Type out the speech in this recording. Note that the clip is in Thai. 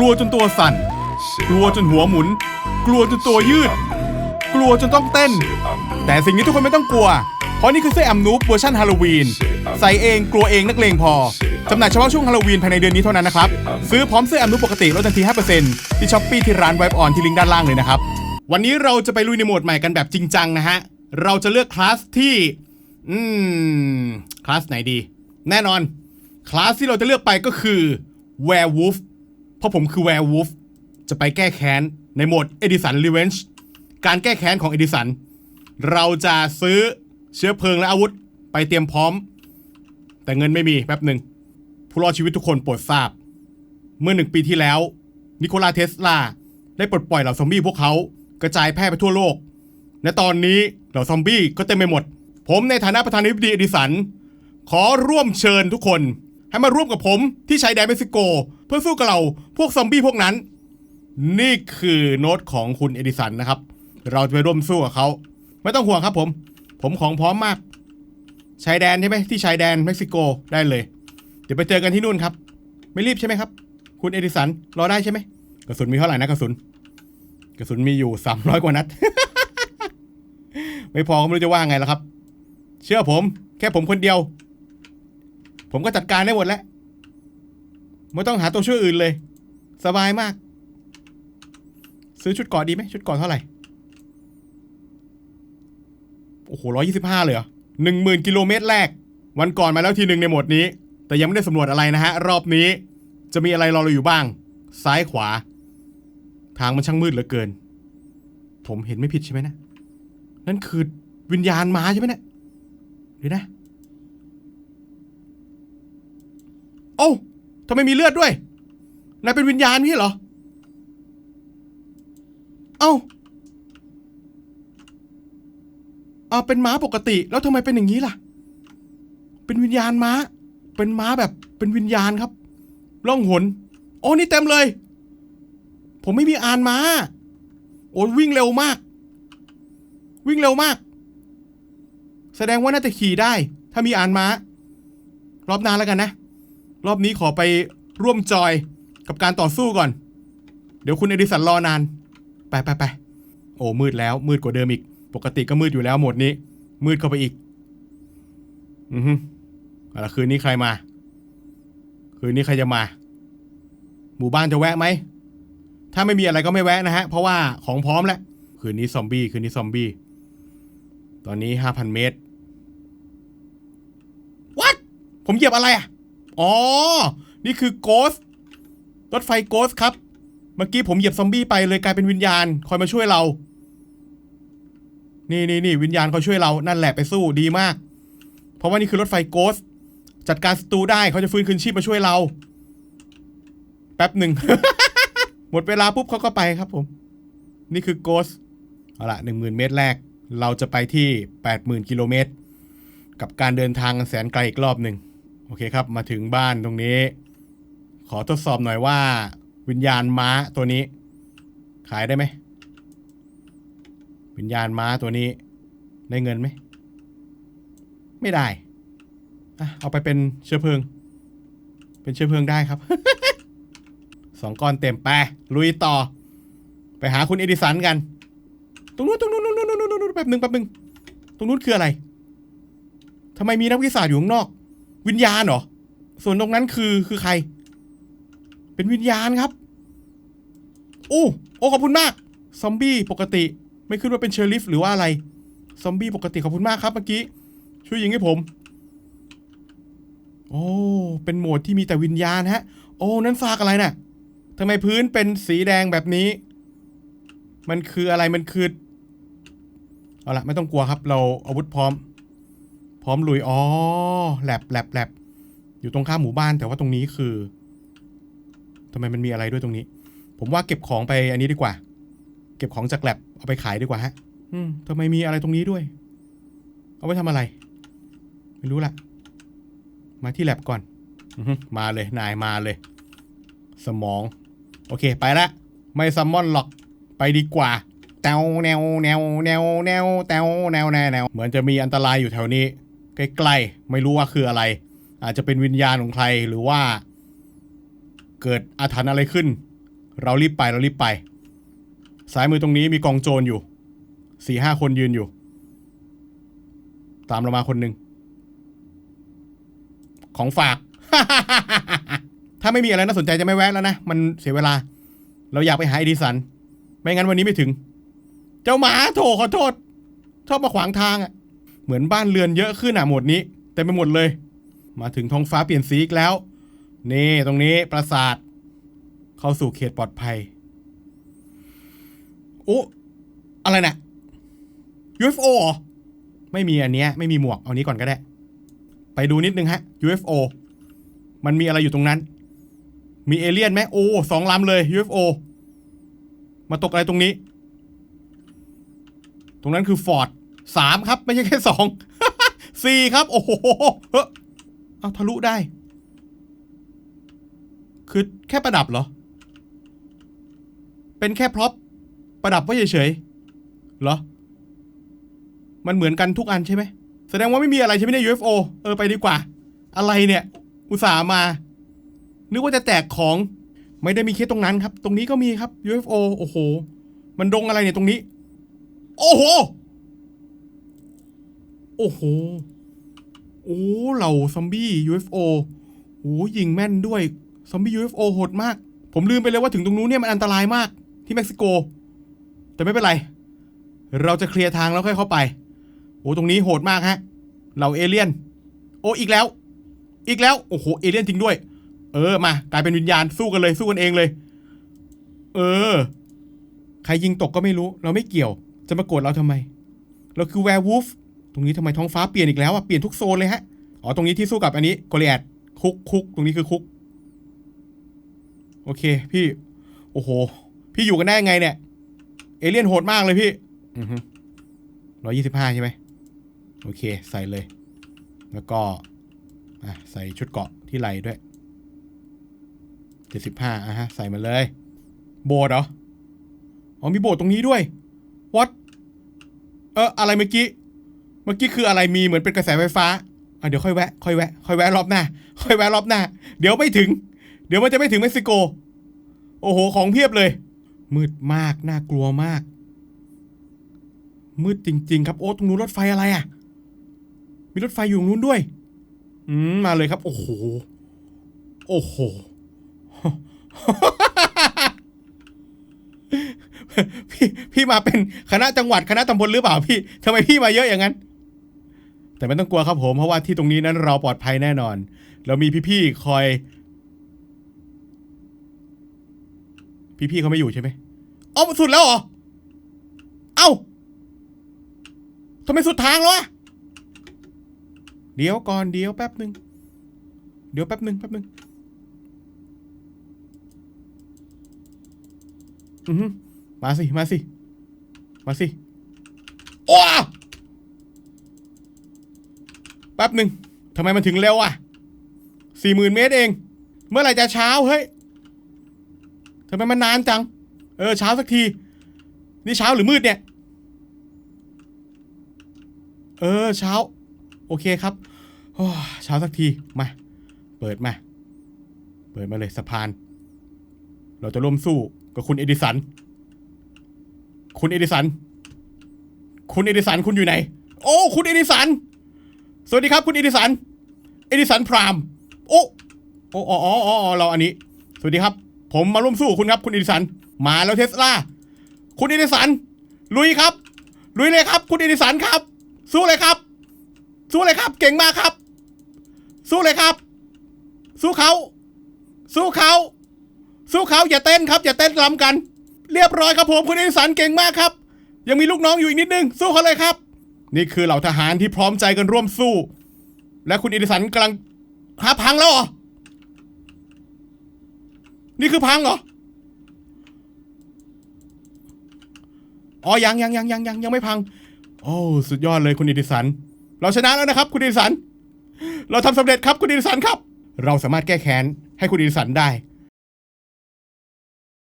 กลัวจนตัวสั่น กลัวจนหัวหมุน กลัวจนตัวยืด กลัวจนต้องเต้น แต่สิ่งนี้ทุกคนไม่ต้องกลัว เพราะนี่คือเสื้อแอมนูปเวอร์ชันฮาโลวีน ใส่เองกลัวเองนักเลงพอ จำหน่ายเฉพาะช่วงฮาโลวีนภายในเดือนนี้เท่านั้นนะครับ ซื้อพร้อมเสื้อแอมนูปปกติลดทันที 5%ที่ช้อปปี้ที่ร้านไวบ์ออนที่ลิงก์ด้านล่างเลยนะครับ วันนี้เราจะไปลุยในโหมดใหม่กันแบบจริงจังนะฮะ เราจะเลือกคลาสที่ อืม คลาสไหนดี แน่นอน คลาสที่เราจะเลือกไปก็คือ Werewolf เพราะผมคือ Werewolf จะไปแก้แค้นในโหมด Edison Revenge การแก้แค้นของ Edison เราจะซื้อเชื้อเพลิงและอาวุธไปเตรียมพร้อม แต่เงินไม่มีแป๊บหนึ่ง ผู้รอดชีวิตทุกคนโปรดทราบ เมื่อหนึ่งปีที่แล้ว นิโคลาเทสลา ได้ปลดปล่อยเหล่าซอมบี้พวกเขากระจายแพร่ไปทั่วโลก และตอนนี้เหล่าซอมบี้ก็เต็มไปหมด ผมในฐานะประธานาธิบดีเอดิสัน ขอร่วมเชิญทุกคน ให้มาร่วมกับผมที่ชายแดนเม็กซิโก เพื่อสู้กับเราพวกซอมบี้พวกนั้น นี่คือโน้ตของคุณเอดิสันนะครับ เราจะไปร่วมสู้กับเขาไม่ต้องห่วงครับผม ผมของพร้อมมาก ชายแดนใช่ไหมที่ชายแดนเม็กซิโกได้เลย เดี๋ยวไปเจอกันที่นู่นครับ ไม่รีบใช่ไหมครับ คุณเอดิสันรอได้ใช่ไหมกระสุนมีเท่าไหร่นะกระสุน กระสุนมีอยู่สามร้อยกว่านัด ไม่พอก็ไม่รู้จะว่าไงแล้วครับ เชื่อผม แค่ผมคนเดียว ผมก็จัดการได้หมดแล้ว ไม่ต้องหาตัวช่วยอื่นเลย สบายมาก ซื้อชุดกราะดีไหมชุดกราะเท่าไหร่ โอ้โหร้อยยี่สิบห้าเลยเหรอหนึ่งหมื่นกิโลเมตรแรก วันก่อนมาแล้วทีหนึ่งในหมดนี้ แต่ยังไม่ได้สำรวจอะไรนะฮะ รอบนี้ จะมีอะไรรอเราอยู่บ้าง ซ้ายขวา ทางมันช่างมืดเหลือเกิน ผมเห็นไม่ผิดใช่ไหมนะ นั่นคือวิญญาณมาใช่ไหมเนะี่ยเดี๋ยวนะ โอ้าทำไมมีเลือดด้วย นายเป็นวิญญาณพี่เหรอ เอ้าเอาเป็นม้าปกติ แล้วทำไมเป็นอย่างนี้ล่ะ เป็นวิญญาณม้า เป็นม้าแบบ เป็นวิญญาณครับ ล่องหน โอ้นี่เต็มเลย ผมไม่มีอานม้า โอ้วิ่งเร็วมาก วิ่งเร็วมาก แสดงว่าน่าจะขี่ได้ ถ้ามีอานม้ารอบน้าแล้วกันนะ รอบนี้ขอไปร่วมจอยกับการต่อสู้ก่อน เดี๋ยวคุณเอดิสันรอนาน ไปไปไปโอ้มืดแล้ว มืดกว่าเดิมอีก ปกติก็มืดอยู่แล้วหมดนี้ มืดเข้าไปอีก อือฮึเอาละคืนนี้ใครมา คืนนี้ใครจะมา หมู่บ้านจะแวะไหม ถ้าไม่มีอะไรก็ไม่แวะนะฮะ เพราะว่าของพร้อมแล้ว คืนนี้ซอมบี้ คืนนี้ซอมบี้ ตอนนี้ห้าพันเมตรวัดผมเหยียบอะไรอะ อ๋อ นี่คือโกสรถไฟโกสครับ เมื่อกี้ผมเหยียบซอมบี้ไปเลยกลายเป็นวิญญาณคอยมาช่วยเรา นี่นี่นี่วิญญาณคอยช่วยเรา นั่นแหละไปสู้ดีมาก เพราะว่านี่คือรถไฟโกส จัดการศัตรูได้เขาจะฟื้นคืนชีพมาช่วยเรา แป๊บหนึ่ง หมดเวลาปุ๊บเขาก็ไปครับผม นี่คือโกส เอาละหนึ่งหมื่นเมตรแรก เราจะไปที่แปดหมื่นกิโลเมตรกับการเดินทางแสนไกลอีกรอบหนึ่ง โอเคครับ มาถึงบ้านตรงนี้ ขอทดสอบหน่อยว่า วิญญาณม้าตัวนี้ ขายได้ไหม วิญญาณม้าตัวนี้ ได้เงินไหม ไม่ได้อะเอาไปเป็นเชื้อเพลิง เป็นเชื้อเพลิงได้ครับสองก้อนเต็มไปลุยต่อ ไปหาคุณเอดิสันกัน ตรงนู้นตรงนู้นตรงนู้นตรงนู้นตรงนู้นแป๊บหนึ่งแป๊บหนึ่งตรงนู้นคืออะไรทำไมมีนักวิทยาศาสตร์อยู่ข้างนอก วิญญาณเหรอ ส่วนตรงนั้นคือคือใคร เป็นวิญญาณครับ โอ้โอ้ขอบคุณมาก ซอมบี้ปกติ ไม่ขึ้นว่าเป็นเชอร์ลิฟหรือว่าอะไร ซอมบี้ปกติขอบคุณมากครับเมื่อกี้ ช่วยยิงให้ผม โอ้ เป็นโหมดที่มีแต่วิญญาณฮะ โอ้ นั่นซากอะไรน่ะทำไมพื้นเป็นสีแดงแบบนี้ มันคืออะไรมันคือ เอาละไม่ต้องกลัวครับ เราอาวุธพร้อม ร้อมลุย อ๋อแลบแลบแลบอยู่ตรงข้ามหมู่บ้านแต่ว่าตรงนี้คือทำไมมันมีอะไรด้วยตรงนี้ ผมว่าเก็บของไปอันนี้ดีกว่า เก็บของจากแลบเอาไปขายดีกว่าฮะ อืมทำไมมีอะไรตรงนี้ด้วย เอาไว้ทำอะไร ไม่รู้ละมาที่แลบก่อนอมาเลยนายมาเลย สมอง โอเค ไปละ ไม่ซัมมอนหรอกไปดีกว่าแนวแนวแนวแนวแนวแนวแนวแนวเหมือนจะมีอันตรายอยู่แถวนี้ ใกล้ๆไม่รู้ว่าคืออะไร อาจจะเป็นวิญญาณของใครหรือว่า เกิดอาถรรพ์อะไรขึ้น เรารีบไปเรารีบไปซ้ายมือตรงนี้มีกองโจรอยู่สี่ห้าคนยืนอยู่ ตามเรามาคนหนึ่งของฝาก ถ้าไม่มีอะไรน่าสนใจจะไม่แวะแล้วนะ มันเสียเวลา เราอยากไปหาไอดิสัน ไม่งั้นวันนี้ไม่ถึง เจ้าหมาโถขอโทษ ชอบมาขวางทางอะ่ะ เหมือนบ้านเรือนเยอะขึ้นอะหมดนี้เต็มไปหมดเลย มาถึงท้องฟ้าเปลี่ยนสีอีกแล้ว นี่ตรงนี้ปราสาท เข้าสู่เขตปลอดภัยโอ้อะไรนะ UFO เหรอไม่มีอันเนี้ยไม่มีหมวกเอานี้ก่อนก็ได้ ไปดูนิดนึงฮะ UFO มันมีอะไรอยู่ตรงนั้น มีเอเลี่ยนไหมโอ้สองลำเลย UFO มาตกอะไรตรงนี้ ตรงนั้นคือฟอร์ด สามครับ ไม่ใช่แค่สองสี่ครับ โอ้โหเอาทะลุได้ คือแค่ประดับเหรอ เป็นแค่พร็อพประดับไว้เฉยๆเหรอ มันเหมือนกันทุกอันใช่ไหม แสดงว่าไม่มีอะไรใช่ไหมเนี่ย UFO เออไปดีกว่า อะไรเนี่ย อุตส่าห์มา นึกว่าจะแจกของ ไม่ได้มีแค่ตรงนั้นครับ ตรงนี้ก็มีครับ UFO โอ้โห มันดงอะไรเนี่ยตรงนี้ โอ้โห โอ้โห โอ้ เหล่าซอมบี้ UFO โอ้ยิงแม่นด้วย ซอมบี้ UFO โหดมาก ผมลืมไปเลยว่าถึงตรงนู้นเนี่ยมันอันตรายมากที่เม็กซิโก แต่ไม่เป็นไร เราจะเคลียร์ทางแล้วค่อยเข้าไป โอ้ตรงนี้โหดมากฮะ เหล่าเอเลี่ยน โอ้อีกแล้ว อีกแล้ว โอ้โห เอเลี่ยนจริงด้วย เออ มากลายเป็นวิญญาณสู้กันเลยสู้กันเองเลย เออ ใครยิงตกก็ไม่รู้ เราไม่เกี่ยว จะมาโกรธเราทำไม เราคือแวร์วูฟ ตรงนี้ทำไมท้องฟ้าเปลี่ยนอีกแล้วอะเปลี่ยนทุกโซนเลยฮะอ๋อตรงนี้ที่สู้กับอันนี้โกลิแอดคุกคุกตรงนี้คือคุก โอเค พี่ โอ้โห พี่อยู่กันได้ยังไงเนี่ย เอเลี่ยนโหดมากเลยพี่ร้อยยี่สิบห้าใช่ไหมโอเค ใส่เลย แล้วก็ใส่ชุดเกาะที่ไหลด้วยเจ็ดสิบห้าอะฮะ ใส่มาเลย โบสถ์เหรอ อ๋อมีโบสถ์ตรงนี้ด้วย what เอออะไรเมื่อกี้ มื่อกี้คืออะไรมีเหมือนเป็นกระแสไฟฟ้าอะเดี๋ยวค่อยแวะค่อยแวะค่อยแวะรอบหน้า ค่อยแวะรอบหน้า เดี๋ยวไม่ถึง เดี๋ยวมันจะไม่ถึงเม็กซิโก โอ้โหของเพียบเลย มืดมากน่ากลัวมาก มืดจริง ๆ ครับโอ้ตรงนู้นรถไฟอะไรอะ มีรถไฟอยู่ตรงนู้นด้วย อืมมาเลยครับ โอ้โหโอ้โหพี่พี่มาเป็นคณะจังหวัดคณะตำบลหรือเปล่าพี่ทำไมพี่มาเยอะอย่างนั้น แต่ไม่ต้องกลัวครับผมเพราะว่าที่ตรงนี้นั้นเราปลอดภัยแน่นอน เรามีพี่ๆคอย พี่ๆเขาไม่อยู่ใช่ไหมอ๋อสุดแล้วเหรอ เอ้าทำไมสุดทางแล้วอะเดี๋ยวก่อนเดี๋ยวแป๊บหนึ่งเดี๋ยวแป๊บหนึ่งแป๊บหนึ่งอือมาสิ มาสิ มาสิ โอ้ แป๊บหนึ่งทำไมมันถึงเร็วอะสี่หมื่นเมตรเอง เมื่อไหร่จะเช้าเฮ้ยทำไมมันนานจัง เออเช้าสักที นี่เช้าหรือมืดเนี่ย เออเช้า โอเคครับโอ้เช้าสักทีมา เปิดมา เปิดมาเลยสะพาน เราจะร่วมสู้กับคุณเอดิสัน คุณเอดิสัน คุณเอดิสันคุณอยู่ไหน โอ้ คุณเอดิสัน สวัสดีครับคุณเอดิสันเอดิสันพรามโอ้โอ้อ๋ออ๋อเราอันนี้ สวัสดีครับ ผมมาร่วมสู้คุณครับคุณเอดิสัน มาแล้วเทสลา คุณเอดิสัน ลุยครับ ลุยเลยครับ คุณเอดิสันครับ สู้เลยครับ สู้เลยครับ เก่งมากครับ สู้เลยครับ สู้เขา สู้เขา สู้เขาอย่าเต้นครับ อย่าเต้นรำกัน เรียบร้อยครับผมคุณเอดิสันเก่งมากครับ ยังมีลูกน้องอยู่อีกนิดนึง สู้เขาเลยครับ นี่คือเหล่าทหารที่พร้อมใจกันร่วมสู้ และคุณเอดิสันกำลังหาพังแล้วเหรอ นี่คือพังเหรอ อ๋อ ยังยังยังยังยังยังไม่พัง โอ้ สุดยอดเลยคุณเอดิสัน เราชนะแล้วนะครับ คุณเอดิสัน เราทำสำเร็จครับคุณเอดิสันครับ เราสามารถแก้แค้นให้คุณเอดิสันได้